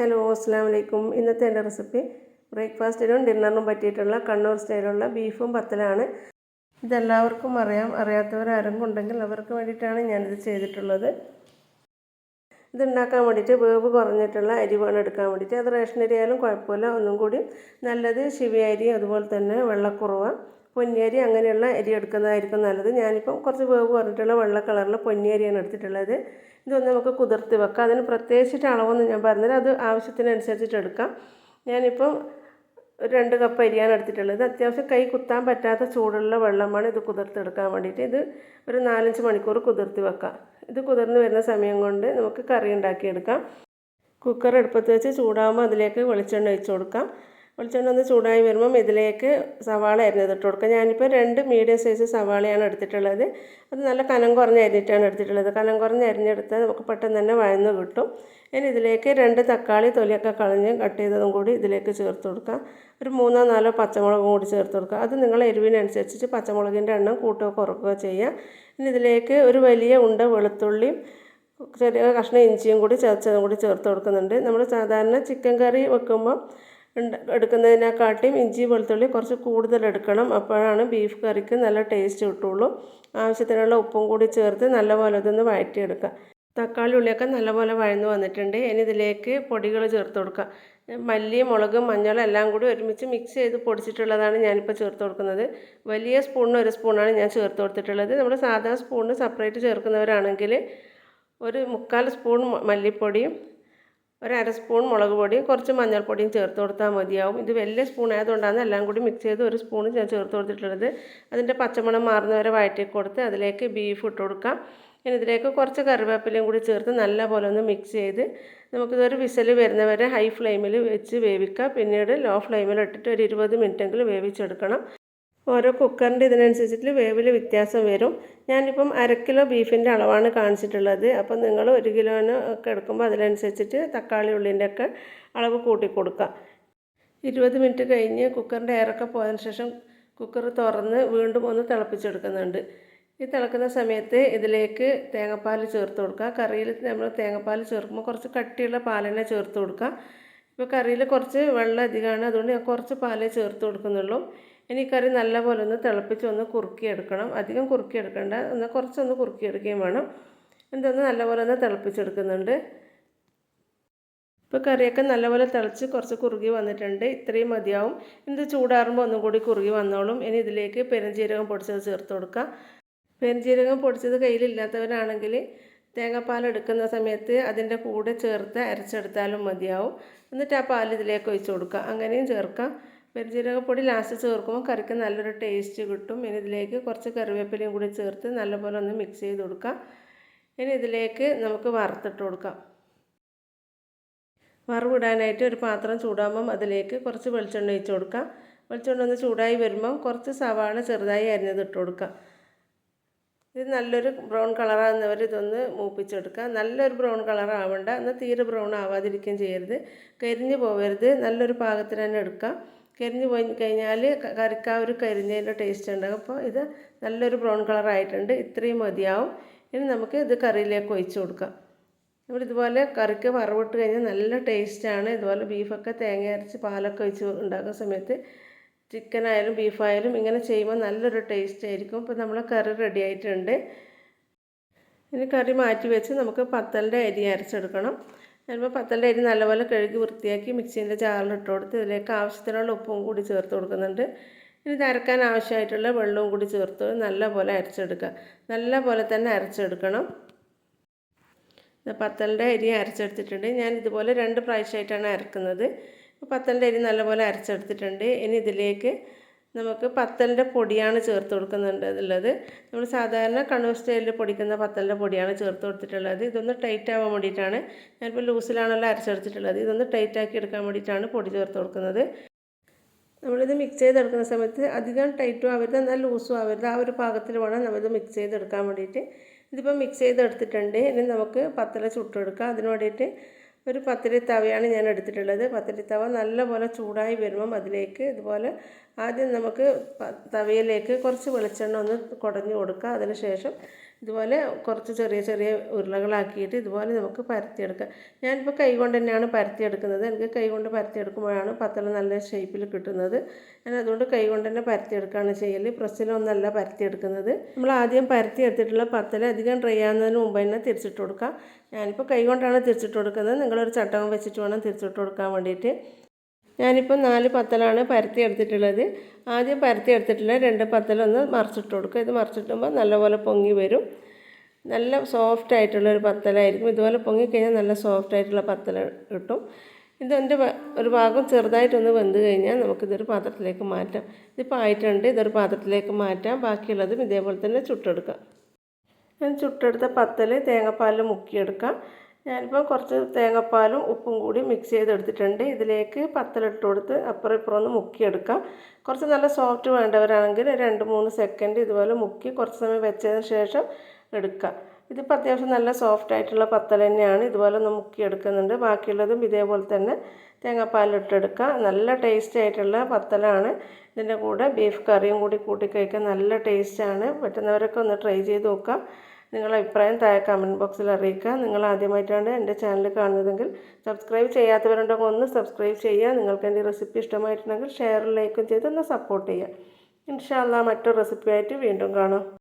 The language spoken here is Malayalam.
ഹലോ അസ്സാം വലൈക്കും ഇന്നത്തെ എന്റെ റെസിപ്പി ബ്രേക്ക്ഫാസ്റ്റിനും ഡിന്നറിനും പറ്റിയിട്ടുള്ള കണ്ണൂർ സ്റ്റൈലുള്ള ബീഫും പത്തലാണ്. ഇതെല്ലാവർക്കും അറിയാം അറിയാത്തവരാരെങ്കിലും ഉണ്ടെങ്കിൽ അവർക്ക് വേണ്ടിയിട്ടാണ് ഞാനിത് ചെയ്തിട്ടുള്ളത്. ഇതുണ്ടാക്കാൻ വേണ്ടിയിട്ട് വേവ് കുറഞ്ഞിട്ടുള്ള അരി വേണം എടുക്കാൻ വേണ്ടിയിട്ട്. അത് റേഷൻ അരി ആയാലും കുഴപ്പമില്ല. ഒന്നും കൂടി നല്ലത് ശിവി അരി അതുപോലെ തന്നെ വെള്ളക്കുറവ. പൊന്നിയരി അങ്ങനെയുള്ള അരി എടുക്കുന്നതായിരിക്കും നല്ലത്. ഞാനിപ്പം കുറച്ച് വേവ് പറഞ്ഞിട്ടുള്ള വെള്ള കളറിലെ പൊന്നിയരിയാണ് എടുത്തിട്ടുള്ളത്. ഇതൊന്ന് നമുക്ക് കുതിർത്ത് വെക്കാം. അതിന് പ്രത്യേകിച്ചിട്ട് അളവൊന്നും ഞാൻ പറഞ്ഞില്ല. അത് ആവശ്യത്തിനനുസരിച്ചിട്ട് എടുക്കാം. ഞാനിപ്പം ഒരു രണ്ട് കപ്പ് അരിയാണ് എടുത്തിട്ടുള്ളത്. അത്യാവശ്യം കൈ കുത്താൻ പറ്റാത്ത ചൂടുള്ള വെള്ളമാണ് ഇത് കുതിർത്തെടുക്കാൻ വേണ്ടിയിട്ട്. ഇത് ഒരു നാലഞ്ച് മണിക്കൂർ കുതിർത്ത് വെക്കാം. ഇത് കുതിർന്ന് വരുന്ന സമയം കൊണ്ട് നമുക്ക് കറി ഉണ്ടാക്കിയെടുക്കാം. കുക്കർ അടുപ്പത്ത് വെച്ച് ചൂടാകുമ്പോൾ അതിലേക്ക് വെളിച്ചെണ്ണ ഒഴിച്ച് കൊടുക്കാം. വെളിച്ചെണ്ണ ഒന്ന് ചൂടായി വരുമ്പം ഇതിലേക്ക് സവാള അരിഞ്ഞത് ഇട്ട് കൊടുക്കുക. ഞാനിപ്പോൾ രണ്ട് മീഡിയം സൈസ് സവാളയാണ് എടുത്തിട്ടുള്ളത്. അത് നല്ല കനം കുറഞ്ഞ് അരിഞ്ഞിട്ടാണ് എടുത്തിട്ടുള്ളത്. കനം കുറഞ്ഞ് അരിഞ്ഞെടുത്താൽ നമുക്ക് പെട്ടെന്ന് തന്നെ വഴന്ന് കിട്ടും. ഇനി ഇതിലേക്ക് രണ്ട് തക്കാളി തൊലിയൊക്കെ കളഞ്ഞ് കട്ട് ചെയ്തതും കൂടി ഇതിലേക്ക് ചേർത്ത് കൊടുക്കുക. ഒരു മൂന്നോ നാലോ പച്ചമുളകും കൂടി ചേർത്ത് കൊടുക്കുക. അത് നിങ്ങളെ എരിവിനനുസരിച്ച് പച്ചമുളകിന്റെ എണ്ണം കൂട്ടുകയോ കുറക്കുകയോ ചെയ്യുക. ഇനി ഇതിലേക്ക് ഒരു വലിയ ഉണ്ട വെളുത്തുള്ളിയും ചെറിയ കഷ്ണം ഇഞ്ചിയും കൂടി ചതച്ചതും കൂടി ചേർത്ത് കൊടുക്കുന്നുണ്ട്. നമ്മൾ സാധാരണ ചിക്കൻ കറി വെക്കുമ്പോൾ എടുക്കുന്നതിനെക്കാട്ടിയും ഇഞ്ചി വെളുത്തുള്ളി കുറച്ച് കൂടുതൽ എടുക്കണം. അപ്പോഴാണ് ബീഫ് കറിക്ക് നല്ല ടേസ്റ്റ് കിട്ടുള്ളൂ. ആവശ്യത്തിനുള്ള ഉപ്പും കൂടി ചേർത്ത് നല്ലപോലെ ഇതൊന്ന് വഴറ്റിയെടുക്കുക. തക്കാളി ഉള്ളിയൊക്കെ നല്ലപോലെ വഴന്ന് വന്നിട്ടുണ്ട്. ഇനി ഇതിലേക്ക് പൊടികൾ ചേർത്ത് കൊടുക്കുക. മല്ലി മുളക് മഞ്ഞളും എല്ലാം കൂടി ഒരുമിച്ച് മിക്സ് ചെയ്ത് പൊടിച്ചിട്ടുള്ളതാണ് ഞാനിപ്പോൾ ചേർത്ത് കൊടുക്കുന്നത്. വലിയ സ്പൂണിന് ഒരു സ്പൂണാണ് ഞാൻ ചേർത്ത് കൊടുത്തിട്ടുള്ളത്. നമ്മൾ സാധാ സ്പൂണിന് സെപ്പറേറ്റ് ചേർക്കുന്നവരാണെങ്കിൽ ഒരു മുക്കാൽ സ്പൂൺ മല്ലിപ്പൊടിയും ഒരു അര സ്പൂൺ മുളക് പൊടിയും കുറച്ച് മഞ്ഞൾപ്പൊടിയും ചേർത്ത് കൊടുത്താൽ മതിയാവും. ഇത് വലിയ സ്പൂൺ ആയതുകൊണ്ടാണ് എല്ലാം കൂടി മിക്സ് ചെയ്ത് ഒരു സ്പൂൺ ഞാൻ ചേർത്ത് കൊടുത്തിട്ടുള്ളത്. അതിന്റെ പച്ചമണം മാറുന്നവരെ വഴറ്റി കൊടുത്ത് അതിലേക്ക് ബീഫ് ഇട്ട് കൊടുക്കാം. ഇനി ഇതിലേക്ക് കുറച്ച് കറിവേപ്പിലയും കൂടി ചേർത്ത് നല്ല പോലെ ഒന്ന് മിക്സ് ചെയ്ത് നമുക്കിതൊരു വിസൽ വരുന്നവരെ ഹൈ ഫ്ലെയിമിൽ വെച്ച് വേവിക്കാം. പിന്നീട് ലോ ഫ്ലെയിമിൽ ഇട്ടിട്ട് ഒരു ഇരുപത് മിനിറ്റെങ്കിലും വേവിച്ചെടുക്കണം. ഓരോ കുക്കറിന്റെ ഇതിനനുസരിച്ചിട്ട് വേവിൽ വ്യത്യാസം വരും. ഞാനിപ്പം അര കിലോ ബീഫിന്റെ അളവാണ് കാണിച്ചിട്ടുള്ളത്. അപ്പം നിങ്ങൾ ഒരു കിലോന് ഒക്കെ എടുക്കുമ്പോൾ അതിനനുസരിച്ചിട്ട് തക്കാളി ഉള്ളിന്റെ ഒക്കെ അളവ് കൂട്ടി കൊടുക്കാം ഇരുപത് മിനിറ്റ് കഴിഞ്ഞ് കുക്കറിന്റെ എയറൊക്കെ പോയതിന് ശേഷം കുക്കർ തുറന്ന് വീണ്ടും ഒന്ന് തിളപ്പിച്ചെടുക്കുന്നുണ്ട്. ഈ തിളക്കുന്ന സമയത്ത് ഇതിലേക്ക് തേങ്ങാപ്പാൽ ചേർത്ത് കൊടുക്കുക. കറിയിൽ നമ്മൾ തേങ്ങാപ്പാൽ ചേർക്കുമ്പോൾ കുറച്ച് കട്ടിയുള്ള പാലെന്നെ ചേർത്ത് കൊടുക്കുക. ഇപ്പോൾ കറിയിൽ കുറച്ച് വെള്ളം അധികമാണ്. അതുകൊണ്ട് ഞാൻ കുറച്ച് പാലേ ചേർത്ത് കൊടുക്കുന്നുള്ളൂ. ഇനി കറി നല്ലപോലെ ഒന്ന് തിളപ്പിച്ച് ഒന്ന് കുറുക്കിയെടുക്കണം. അധികം കുറുക്കിയെടുക്കണ്ട. ഒന്ന് കുറച്ചൊന്ന് കുറുക്കിയെടുക്കുകയും വേണം. എന്തൊന്ന് നല്ലപോലെ ഒന്ന് തിളപ്പിച്ചെടുക്കുന്നുണ്ട്. ഇപ്പോൾ കറിയൊക്കെ നല്ലപോലെ തിളച്ച് കുറച്ച് കുറുകി വന്നിട്ടുണ്ട്. ഇത്രയും മതിയാവും. ഇത് ചൂടാറുമ്പോൾ ഒന്നും കൂടി കുറുകി വന്നോളും. ഇനി ഇതിലേക്ക് പെരുംജീരകം പൊടിച്ചത് ചേർത്ത് കൊടുക്കാം. പെരുംജീരകം പൊടിച്ചത് കയ്യിലില്ലാത്തവരാണെങ്കിൽ തേങ്ങാപ്പാൽ എടുക്കുന്ന സമയത്ത് അതിന്റെ കൂടെ ചേർത്ത് അരച്ചെടുത്താലും മതിയാവും. എന്നിട്ട് ആ പാൽ ഇതിലേക്ക് ഒഴിച്ച് കൊടുക്കുക അങ്ങനെയും ചേർക്കാം. പെരുംജീരകപ്പൊടി ലാസ്റ്റ് ചേർക്കുമ്പോൾ കറിക്ക് നല്ലൊരു ടേസ്റ്റ് കിട്ടും. ഇനി ഇതിലേക്ക് കുറച്ച് കറിവേപ്പിലയും കൂടി ചേർത്ത് നല്ലപോലെ ഒന്ന് മിക്സ് ചെയ്ത് കൊടുക്കാം. ഇനി ഇതിലേക്ക് നമുക്ക് വറുത്തിട്ട് കൊടുക്കാം. വറവിടാനായിട്ട് ഒരു പാത്രം ചൂടാകുമ്പം അതിലേക്ക് കുറച്ച് വെളിച്ചെണ്ണ ഒഴിച്ച് കൊടുക്കാം. വെളിച്ചെണ്ണ ഒന്ന് ചൂടായി വരുമ്പം കുറച്ച് സവാള ചെറുതായി അരിഞ്ഞത് ഇട്ട് കൊടുക്കാം. ഇത് നല്ലൊരു ബ്രൗൺ കളറാകുന്നവർ ഇതൊന്ന് മൂപ്പിച്ചെടുക്കുക നല്ലൊരു ബ്രൗൺ കളർ ആവണ്ട. എന്നാൽ തീരെ ബ്രൗൺ ആവാതിരിക്കുകയും ചെയ്യരുത്. കരിഞ്ഞു പോകരുത് നല്ലൊരു പാകത്തിന് തന്നെ എടുക്കുക കരിഞ്ഞു പോയി കഴിഞ്ഞാൽ കറിക്ക് ഒരു കരിഞ്ഞതിന്റെ ടേസ്റ്റ് ഉണ്ടാകും. അപ്പോൾ ഇത് നല്ലൊരു ബ്രൗൺ കളർ ആയിട്ടുണ്ട്. ഇത്രയും മതിയാവും. ഇനി നമുക്ക് ഇത് കറിയിലേക്ക് ഒഴിച്ചു കൊടുക്കാം. നമ്മൾ ഇതുപോലെ കറിക്ക് വറവിട്ട് കഴിഞ്ഞാൽ നല്ല ടേസ്റ്റാണ് ഇതുപോലെ ബീഫൊക്കെ തേങ്ങ അരച്ച് പാലൊക്കെ ഒഴിച്ച് ഉണ്ടാക്കുന്ന സമയത്ത് ചിക്കനായാലും ബീഫായാലും ഇങ്ങനെ ചെയ്യുമ്പോൾ നല്ലൊരു ടേസ്റ്റ് ആയിരിക്കും. ഇപ്പോൾ നമ്മൾ കറി റെഡി ആയിട്ടുണ്ട്. ഇനി കറി മാറ്റി വെച്ച് നമുക്ക് പത്തലിന്റെ അരി അരച്ചെടുക്കണം. ഞാനിപ്പോൾ പത്തലിന്റെ അരി നല്ലപോലെ കഴുകി വൃത്തിയാക്കി മിക്സീന്റെ ജാറിലിട്ട് കൊടുത്ത് ഇതിലേക്ക് ആവശ്യത്തിനുള്ള ഉപ്പും കൂടി ചേർത്ത് കൊടുക്കുന്നുണ്ട്. ഇനി അരക്കാൻ ആവശ്യമായിട്ടുള്ള വെള്ളവും കൂടി ചേർത്ത് നല്ലപോലെ അരച്ചെടുക്കുക. നല്ല പോലെ തന്നെ അരച്ചെടുക്കണം. പത്തലിന്റെ അരി അരച്ചെടുത്തിട്ടുണ്ട്. ഞാൻ ഇതുപോലെ രണ്ട് പ്രാവശ്യമായിട്ടാണ് അരക്കുന്നത്. പത്തലിന്റെ അരി നല്ലപോലെ അരച്ചെടുത്തിട്ടുണ്ട്. ഇനി ഇതിലേക്ക് നമുക്ക് പത്തലിന്റെ പൊടിയാണ് ചേർത്ത് കൊടുക്കുന്നുണ്ട് നമ്മൾ സാധാരണ കണ്ണൂർ സ്റ്റൈലിൽ പൊടിക്കുന്ന പത്തലിന്റെ പൊടിയാണ് ചേർത്ത് കൊടുത്തിട്ടുള്ളത്. ഇതൊന്ന് ടൈറ്റ് ആവാൻ വേണ്ടിയിട്ടാണ് ഞാനിപ്പോൾ ലൂസിലാണല്ലോ അരച്ചെടുത്തിട്ടുള്ളത്. ഇതൊന്ന് ടൈറ്റ് ആക്കി എടുക്കാൻ വേണ്ടിയിട്ടാണ് പൊടി ചേർത്ത് കൊടുക്കുന്നത്. നമ്മളിത് മിക്സ് ചെയ്തെടുക്കുന്ന സമയത്ത് അധികം ടൈറ്റും ആവരുത് എന്നാൽ ലൂസും ആവരുത്. ആ ഒരു പാകത്തിൽ വേണം നമ്മളിത് മിക്സ് ചെയ്തെടുക്കാൻ വേണ്ടിയിട്ട്. ഇതിപ്പോൾ മിക്സ് ചെയ്തെടുത്തിട്ടുണ്ട്. ഇനി നമുക്ക് പത്തല ചുട്ടെടുക്കാം. അതിന് വേണ്ടിയിട്ട് ഒരു പത്തിരി തവയാണ് ഞാൻ എടുത്തിട്ടുള്ളത്. പത്തിരി തവ നല്ലപോലെ ചൂടായി വരുമ്പം അതിലേക്ക് ഇതുപോലെ ആദ്യം നമുക്ക് തവയിലേക്ക് കുറച്ച് വെളിച്ചെണ്ണ ഒന്ന് കുടഞ്ഞു കൊടുക്കുക. അതിന് ശേഷം ഇതുപോലെ കുറച്ച് ചെറിയ ചെറിയ ഉരുളകളാക്കിയിട്ട് ഇതുപോലെ നമുക്ക് പരത്തിയെടുക്കാം. ഞാനിപ്പോൾ കൈ കൊണ്ട് തന്നെയാണ് പരത്തിയെടുക്കുന്നത്. എനിക്ക് കൈ കൊണ്ട് പരത്തിയെടുക്കുമ്പോഴാണ് പത്തല നല്ല ഷേപ്പിൽ കിട്ടുന്നത്. ഞാൻ അതുകൊണ്ട് കൈ കൊണ്ട് തന്നെ പരത്തിയെടുക്കുകയാണ് ചെയ്യൽ പ്രസ്സിലൊന്നല്ല പരത്തിയെടുക്കുന്നത്. നമ്മൾ ആദ്യം പരത്തിയെടുത്തിട്ടുള്ള പത്തല അധികം ഡ്രൈ ആകുന്നതിന് മുമ്പ് തന്നെ തിരിച്ചിട്ട് കൊടുക്കാം. ഞാനിപ്പോൾ കൈ കൊണ്ടാണ് തിരിച്ചിട്ട് കൊടുക്കുന്നത്. നിങ്ങളൊരു ചട്ടകം വെച്ചിട്ട് വേണം തിരിച്ചിട്ട് കൊടുക്കാൻ വേണ്ടിയിട്ട്. ഞാനിപ്പോൾ നാല് പത്തലാണ് പരത്തി എടുത്തിട്ടുള്ളത്. ആദ്യം പരത്തി എടുത്തിട്ടുള്ള രണ്ട് പത്തലൊന്ന് മറിച്ചിട്ട് കൊടുക്കുക ഇത് മറിച്ചിട്ടുമ്പോൾ നല്ലപോലെ പൊങ്ങി വരും. നല്ല സോഫ്റ്റ് ആയിട്ടുള്ള ഒരു പത്തലായിരിക്കും. ഇതുപോലെ പൊങ്ങി കഴിഞ്ഞാൽ നല്ല സോഫ്റ്റ് ആയിട്ടുള്ള പത്തല കിട്ടും. ഇതെന്റെ ഒരു ഭാഗം ചെറുതായിട്ടൊന്ന് വെന്ത് കഴിഞ്ഞാൽ നമുക്കിതൊരു പാത്രത്തിലേക്ക് മാറ്റാം. ഇതിപ്പോൾ ആയിട്ടുണ്ട്. ഇതൊരു പാത്രത്തിലേക്ക് മാറ്റാം. ബാക്കിയുള്ളതും ഇതേപോലെ തന്നെ ചുട്ടെടുക്കാം. ഞാൻ ചുട്ടെടുത്ത പത്തൽ തേങ്ങാപ്പാലിൽ മുക്കിയെടുക്കാം. ഞാനിപ്പോൾ കുറച്ച് തേങ്ങാപ്പാലും ഉപ്പും കൂടി മിക്സ് ചെയ്തെടുത്തിട്ടുണ്ട്. ഇതിലേക്ക് പത്തലിട്ട് കൊടുത്ത് അപ്പുറം ഇപ്പുറം ഒന്ന് മുക്കിയെടുക്കാം. കുറച്ച് നല്ല സോഫ്റ്റ് വേണ്ടവരാണെങ്കിൽ രണ്ട് മൂന്ന് സെക്കൻഡ് ഇതുപോലെ മുക്കി കുറച്ച് സമയം വെച്ചതിന് ശേഷം എടുക്കുക ഇതിപ്പോൾ അത്യാവശ്യം നല്ല സോഫ്റ്റ് ആയിട്ടുള്ള പത്തൽ തന്നെയാണ്. ഇതുപോലെ ഒന്ന് മുക്കിയെടുക്കുന്നുണ്ട്. ബാക്കിയുള്ളതും ഇതേപോലെ തന്നെ തേങ്ങാപ്പാലിട്ടെടുക്കുക നല്ല ടേസ്റ്റ് ആയിട്ടുള്ള പത്തലാണ്. ഇതിന്റെ കൂടെ ബീഫ് കറിയും കൂടി കൂട്ടി കഴിക്കാൻ നല്ല ടേസ്റ്റാണ് പറ്റുന്നവരൊക്കെ ഒന്ന് ട്രൈ ചെയ്ത് നോക്കുക നിങ്ങളുടെ അഭിപ്രായം താഴെ കമന്റ് ബോക്സിൽ അറിയിക്കുക. നിങ്ങൾ ആദ്യമായിട്ടാണ് എന്റെ ചാനൽ കാണുന്നതെങ്കിൽ സബ്സ്ക്രൈബ് ചെയ്യാത്തവരുണ്ടെങ്കിൽ ഒന്ന് സബ്സ്ക്രൈബ് ചെയ്യുക. നിങ്ങൾക്ക് എന്റെ റെസിപ്പി ഇഷ്ടമായിട്ടുണ്ടെങ്കിൽ ഷെയർ ലൈക്കും ചെയ്ത് ഒന്ന് സപ്പോർട്ട് ചെയ്യുക. ഇൻഷാല്ല മറ്റൊരു റെസിപ്പിയായിട്ട് വീണ്ടും കാണാം.